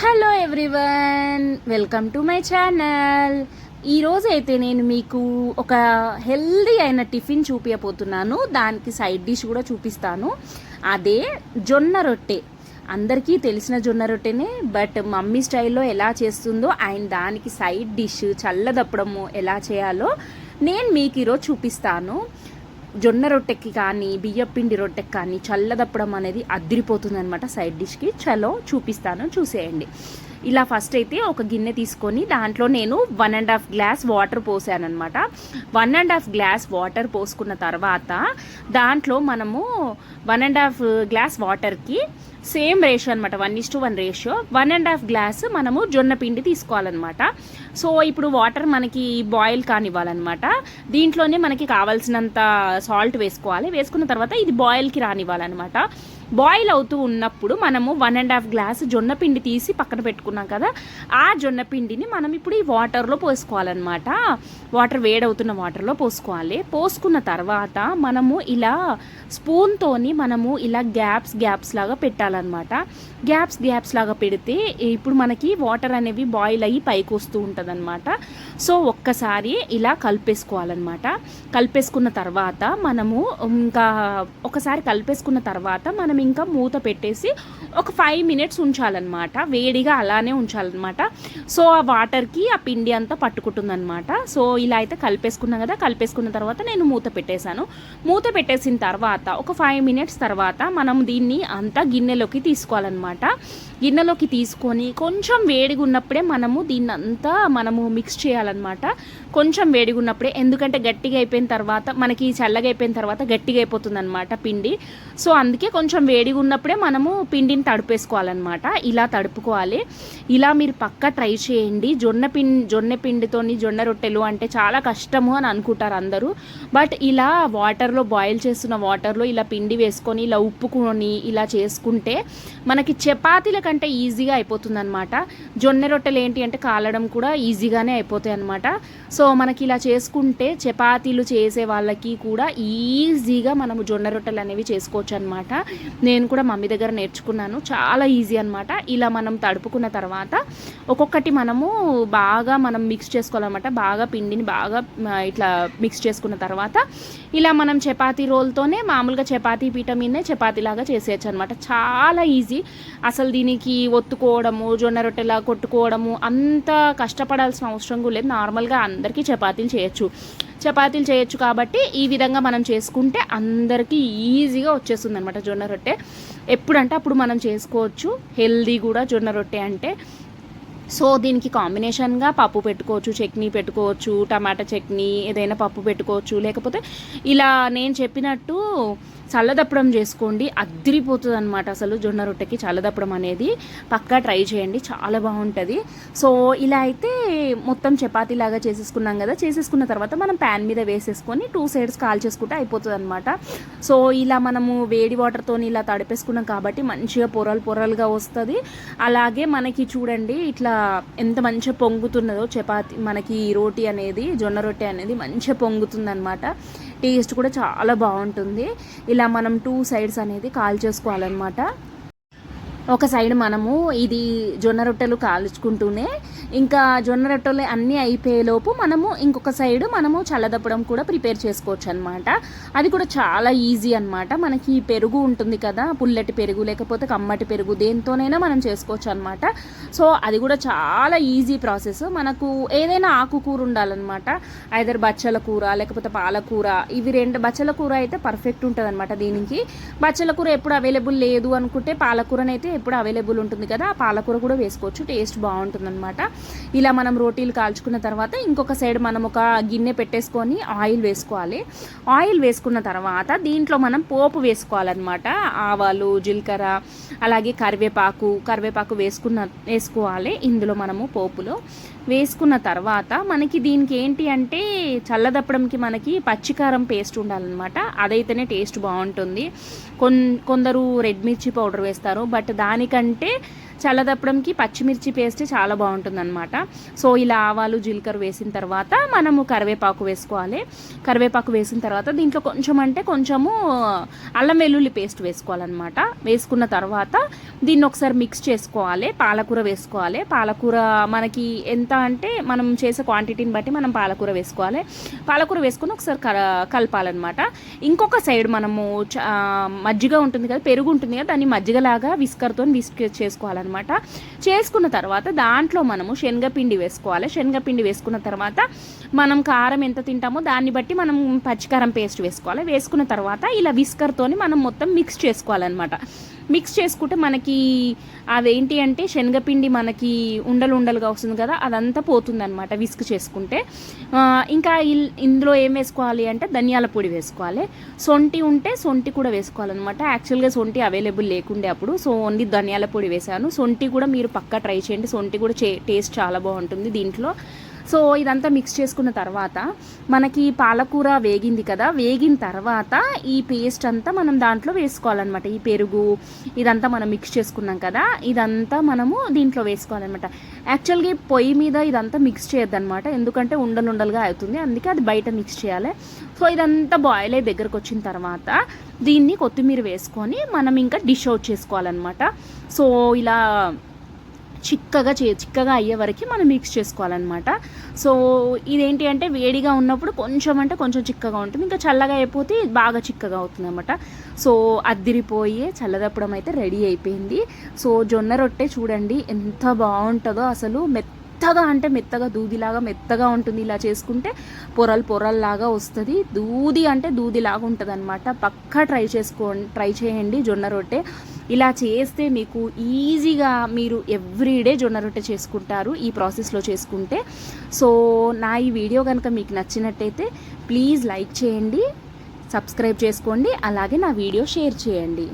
Hello everyone welcome to my channel ఈరోజు అయితే నేను మీకు ఒక హెల్దీ అయిన టిఫిన్ చూపించబోతున్నాను దానికి సైడ్ డిష్ కూడా చూపిస్తాను. అదే జొన్న రొట్టె. అందరికీ తెలిసిన జొన్న రొట్టెనే బట్ మమ్మీ స్టైల్లో ఎలా చేస్తుందో అండ్ దానికి సైడ్ డిష్ చల్లదప్పడము ఎలా చేయాలో నేను మీకు ఈరోజు చూపిస్తాను. జొన్న రొట్టెకి కానీ బియ్యం పిండి రొట్టెకి కానీ చల్లదప్పడం అనేది అదిరిపోతుంది అనమాట సైడ్ డిష్కి చలో చూపిస్తాను చూసేయండి. ఇలా ఫస్ట్ అయితే ఒక గిన్నె తీసుకొని దాంట్లో నేను one and half glass water పోసానమాట one and half glass water పోసుకున్న తర్వాత దాంట్లో మనము వన్ అండ్ హాఫ్ గ్లాస్ వాటర్కి సేమ్ రేషియో అనమాట one is to one ratio one and half glass మనము జొన్న పిండి తీసుకోవాలన్నమాట. సో ఇప్పుడు వాటర్ మనకి బాయిల్ కానివ్వాలన్నమాట. దీంట్లోనే మనకి కావాల్సినంత సాల్ట్ వేసుకోవాలి. వేసుకున్న తర్వాత ఇది బాయిల్కి రానివ్వాలన్నమాట. బాయిల్ అవుతూ ఉన్నప్పుడు మనము వన్ అండ్ హాఫ్ గ్లాస్ జొన్న పిండి తీసి పక్కన పెట్టుకున్నాం కదా ఆ జొన్న పిండిని మనం ఇప్పుడు ఈ వాటర్లో పోసుకోవాలన్నమాట. వాటర్ వేడవుతున్న వాటర్లో పోసుకోవాలి. పోసుకున్న తర్వాత మనము ఇలా స్పూన్తోని మనము ఇలా గ్యాప్స్ గ్యాప్స్ లాగా పెట్టాలన్నమాట. గ్యాప్స్ గ్యాప్స్ లాగా పెడితే ఇప్పుడు మనకి వాటర్ అనేవి బాయిల్ అయ్యి పైకి వస్తూ ఉంటుంది సో ఒక్కసారి ఇలా కలిపేసుకోవాలన్నమాట. కలిపేసుకున్న తర్వాత మనము ఇంకా ఒకసారి కలిపేసుకున్న తర్వాత మనం ఇంకా మూత పెట్టేసి ఒక ఫైవ్ మినిట్స్ ఉంచాలన్నమాట. వేడిగా అలానే ఉంచాలన్నమాట. సో ఆ వాటర్కి ఆ పిండి అంతా పట్టుకుంటుందన్నమాట. సో ఇలా అయితే కలిపేసుకున్నాం కదా కలిపేసుకున్న తర్వాత నేను మూత పెట్టేశాను. మూత పెట్టేసిన తర్వాత ఒక ఫైవ్ మినిట్స్ తర్వాత మనం దీన్ని అంతా గిన్నెలోకి తీసుకోవాలన్నమాట. గిన్నెలోకి తీసుకొని కొంచెం వేడిగా ఉన్నప్పుడే మనము దీన్ని అంతా మనము మిక్స్ చేయాలన్నమాట. కొంచెం వేడిగా ఉన్నప్పుడే ఎందుకంటే గట్టిగా అయిపోయిన తర్వాత మనకి చల్లగా అయిపోయిన తర్వాత గట్టిగా అయిపోతుంది అనమాట పిండి. సో అందుకే కొంచెం వేడిగా ఉన్నప్పుడే మనము పిండిని తడిపేసుకోవాలన్నమాట. ఇలా తడుపుకోవాలి. ఇలా మీరు పక్క ట్రై చేయండి. జొన్న పిండి జొన్న పిండితోని జొన్న రొట్టెలు అంటే చాలా కష్టము అని అనుకుంటారు అందరూ. బట్ ఇలా వాటర్లో బాయిల్ చేస్తున్న వాటర్లో ఇలా పిండి వేసుకొని ఇలా ఉప్పుకొని ఇలా చేసుకుంటే మనకి చపాతీల కంటే ఈజీగా అయిపోతుంది అనమాట జొన్న రొట్టెలు ఏంటి అంటే కాలడం కూడా ఈజీగానే అయిపోతాయి అనమాట సో మనకి ఇలా చేసుకుంటే చపాతీలు చేసే వాళ్ళకి కూడా ఈజీగా మనము జొన్న రొట్టెలు అనేవి చేసుకోవచ్చు అనమాట నేను కూడా మమ్మీ దగ్గర నేర్చుకున్నాను. చాలా ఈజీ అనమాట ఇలా మనం తడుపుకున్న తర్వాత ఒక్కొక్కటి మనము బాగా మనం మిక్స్ చేసుకోవాలన్నమాట. బాగా పిండిని బాగా ఇట్లా మిక్స్ చేసుకున్న తర్వాత ఇలా మనం చపాతీ రోల్తోనే మామూలుగా చపాతీ పీట మీదనే చపాతీలాగా చేసేయచ్చు అనమాట చాలా ఈజీ. అసలు దానికి ఒత్తుకోవడము జొన్న రొట్టెలా కొట్టుకోవడము అంత కష్టపడాల్సిన అవసరం కూడా లేదు. నార్మల్గా అందరికీ చపాతీలు చేయొచ్చు. చపాతీలు చేయొచ్చు కాబట్టి ఈ విధంగా మనం చేసుకుంటే అందరికీ ఈజీగా వచ్చేస్తుంది అనమాట జొన్న రొట్టె. ఎప్పుడంటే అప్పుడు మనం చేసుకోవచ్చు. హెల్దీ కూడా జొన్న రొట్టె అంటే. సో దీనికి కాంబినేషన్గా పప్పు పెట్టుకోవచ్చు చట్నీ పెట్టుకోవచ్చు టమాటా చట్నీ ఏదైనా పప్పు పెట్టుకోవచ్చు. లేకపోతే ఇలా నేను చెప్పినట్టు చల్లదప్పడం చేసుకోండి. అద్దరిపోతుంది అనమాట అసలు జొన్న రొట్టెకి చల్లదప్పడం అనేది. పక్కా ట్రై చేయండి. చాలా బాగుంటుంది. సో ఇలా అయితే మొత్తం చపాతీలాగా చేసేసుకున్నాం కదా. చేసేసుకున్న తర్వాత మనం ప్యాన్ మీద వేసేసుకొని టూ సైడ్స్ కాల్ చేసుకుంటే అయిపోతుంది అనమాట సో ఇలా మనము వేడి వాటర్తో ఇలా తడిపేసుకున్నాం కాబట్టి మంచిగా పొరలు పొరలుగా వస్తుంది. అలాగే మనకి చూడండి ఇట్లా ఎంత మంచిగా పొంగుతున్నదో చపాతి మనకి రోటీ అనేది జొన్న రొట్టె అనేది మంచిగా పొంగుతుంది అనమాట టేస్ట్ కూడా చాలా బాగుంటుంది. ఇలా మనం టూ సైడ్స్ అనేది కాల్ చేసుకోవాలన్నమాట. ఒక సైడ్ మనము ఇది జొన్న రొట్టెలు కాల్చుకుంటూనే ఇంకా జొన్న రొట్టెలు అన్నీ అయిపోయేలోపు మనము ఇంకొక సైడ్ మనము చల్లదప్పడం కూడా ప్రిపేర్ చేసుకోవచ్చు అనమాట అది కూడా చాలా ఈజీ అనమాట మనకి పెరుగు ఉంటుంది కదా పుల్లటి పెరుగు లేకపోతే కమ్మటి పెరుగు దేంతోనైనా మనం చేసుకోవచ్చు అనమాట సో అది కూడా చాలా ఈజీ ప్రాసెస్. మనకు ఏదైనా ఆకుకూర ఉండాలన్నమాట. ఐదర్ బచ్చల కూర లేకపోతే పాలకూర ఇవి రెండు బచ్చల కూర అయితే పర్ఫెక్ట్ ఉంటుంది అనమాట దీనికి. బచ్చల కూర ఎప్పుడు అవైలబుల్ లేదు అనుకుంటే పాలకూరనైతే ఎప్పుడు అవైలబుల్ ఉంటుంది కదా ఆ పాలకూర కూడా వేసుకోవచ్చు టేస్ట్ బాగుంటుంది అనమాట ఇలా మనం రోటీలు కాల్చుకున్న తర్వాత ఇంకొక సైడ్ మనం ఒక గిన్నె పెట్టేసుకొని ఆయిల్ వేసుకోవాలి. ఆయిల్ వేసుకున్న తర్వాత దీంట్లో మనం పోపు వేసుకోవాలన్నమాట. ఆవాలు జీలకర్ర అలాగే కరివేపాకు కరివేపాకు వేసుకున్న వేసుకోవాలి ఇందులో మనము పోపులో. వేసుకున్న తర్వాత మనకి దీనికి ఏంటి అంటే చల్లదప్పడంకి మనకి పచ్చికారం పేస్ట్ ఉండాలన్నమాట. అదైతేనే టేస్ట్ బాగుంటుంది. కొన్ కొందరు రెడ్ మిర్చి పౌడర్ వేస్తారు. బట్ దానికంటే చల్లదప్పడంకి పచ్చిమిర్చి పేస్ట్ చాలా బాగుంటుంది అనమాట సో ఇలా ఆవాలు జీలకర్ర వేసిన తర్వాత మనము కరివేపాకు వేసుకోవాలి. కరివేపాకు వేసిన తర్వాత దీంట్లో కొంచెం అంటే కొంచెము అల్లం వెల్లుల్లి పేస్ట్ వేసుకోవాలన్నమాట. వేసుకున్న తర్వాత దీన్ని ఒకసారి మిక్స్ చేసుకోవాలి. పాలకూర వేసుకోవాలి. పాలకూర మనకి ఎంత అంటే మనం చేసే క్వాంటిటీని బట్టి మనం పాలకూర వేసుకోవాలి. పాలకూర వేసుకొని ఒకసారి కల కలపాలన్నమాట. ఇంకొక సైడ్ మనము చ- మజ్జిగ ఉంటుంది కదా పెరుగు ఉంటుంది కదా దాన్ని మజ్జిగలాగా విస్కర్తో విస్క్ చేసుకోవాలన్నమాట. చేసుకున్న తర్వాత దాంట్లో మనము శనగపిండి వేసుకోవాలి. శనగపిండి వేసుకున్న తర్వాత మనం కారం ఎంత తింటామో దాన్ని బట్టి మనం పచ్చికారం పేస్ట్ వేసుకోవాలి. వేసుకున్న తర్వాత ఇలా విస్కర్తోని మనం మొత్తం మిక్స్ చేసుకోవాలన్నమాట. మిక్స్ చేసుకుంటే మనకి అదేంటి అంటే శనగపిండి మనకి ఉండలు ఉండలుగా వస్తుంది కదా అదంతా పోతుంది అనమాట విస్క్ చేసుకుంటే ఇంకా ఇల్- ఇందులో ఏం వేసుకోవాలి అంటే ధనియాల పొడి వేసుకోవాలి. సొంటి ఉంటే సొంటి కూడా వేసుకోవాలన్నమాట. యాక్చువల్గా సొంటి అవైలబుల్ లేకుండే అప్పుడు సో ఓన్లీ ధనియాల పొడి వేసాను. సొంటి కూడా మీరు పక్కా ట్రై చేయండి. సొంటి కూడా టేస్ట్ చాలా బాగుంటుంది దీంట్లో. సో ఇదంతా మిక్స్ చేసుకున్న తర్వాత మనకి పాలకూర వేగింది కదా వేగిన తర్వాత ఈ పేస్ట్ అంతా మనం దాంట్లో వేసుకోవాలన్నమాట. ఈ పెరుగు ఇదంతా మనం మిక్స్ చేసుకున్నాం కదా ఇదంతా మనము దీంట్లో వేసుకోవాలన్నమాట. యాక్చువల్గా పొయ్యి మీద ఇదంతా మిక్స్ చేయొద్దనమాట ఎందుకంటే ఉండలు ఉండలుగా అవుతుంది. అందుకే అది బయట మిక్స్ చేయాలి. సో ఇదంతా బాయిల్ అయ్యి దగ్గరకు వచ్చిన తర్వాత దీన్ని కొత్తిమీర వేసుకొని మనం ఇంకా డిష్ అవుట్ చేసుకోవాలన్నమాట. సో ఇలా చిక్కగా చే చిక్కగా అయ్యే వరకు మనం మిక్స్ చేసుకోవాలన్నమాట. సో ఇదేంటి అంటే వేడిగా ఉన్నప్పుడు కొంచెం అంటే కొంచెం చిక్కగా ఉంటుంది. ఇంకా చల్లగా అయిపోతే బాగా చిక్కగా అవుతుంది అనమాట సో అద్దిరిపోయి చల్లదప్పడం అయితే రెడీ అయిపోయింది. సో జొన్న రొట్టె చూడండి ఎంత బాగుంటుందో అసలు. మెత్తగా అంటే మెత్తగా దూదిలాగా మెత్తగా ఉంటుంది ఇలా చేసుకుంటే. పొరలు పొరల్లాగా వస్తుంది. దూది అంటే దూదిలాగా ఉంటుంది అనమాట పక్కా ట్రై చేసుకోండి ట్రై చేయండి జొన్న రొట్టె. ఇలా చేస్తే మీకు ఈజీగా మీరు ఎవ్రీడే జొన్న రొట్టె చేసుకుంటారు ఈ ప్రాసెస్లో చేసుకుంటే. సో నా ఈ వీడియో కనుక మీకు నచ్చినట్టయితే ప్లీజ్ లైక్ చేయండి సబ్స్క్రైబ్ చేసుకోండి అలాగే నా వీడియో షేర్ చేయండి.